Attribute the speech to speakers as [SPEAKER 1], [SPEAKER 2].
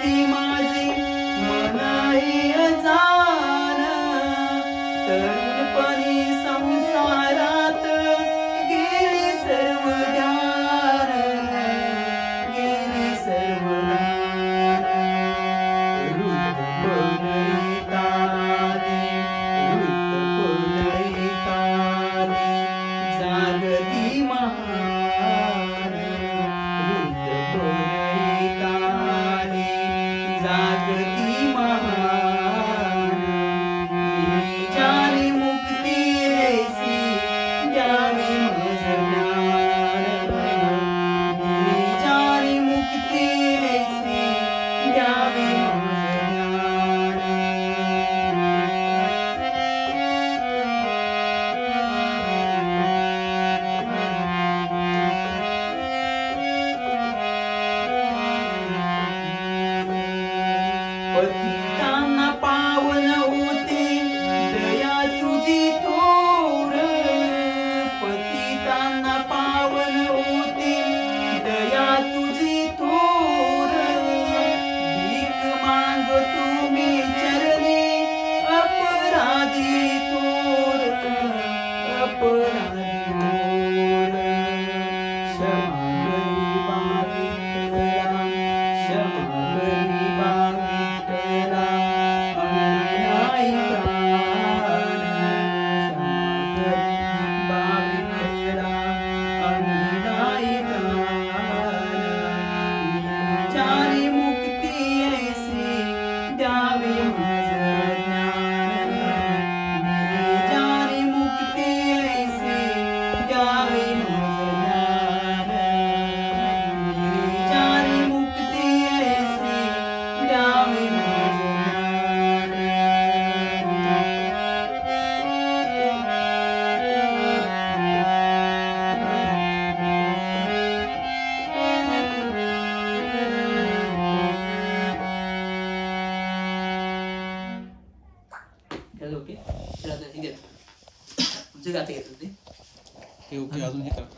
[SPEAKER 1] 的吗？পতিতা
[SPEAKER 2] ते ओके अजून हे करा.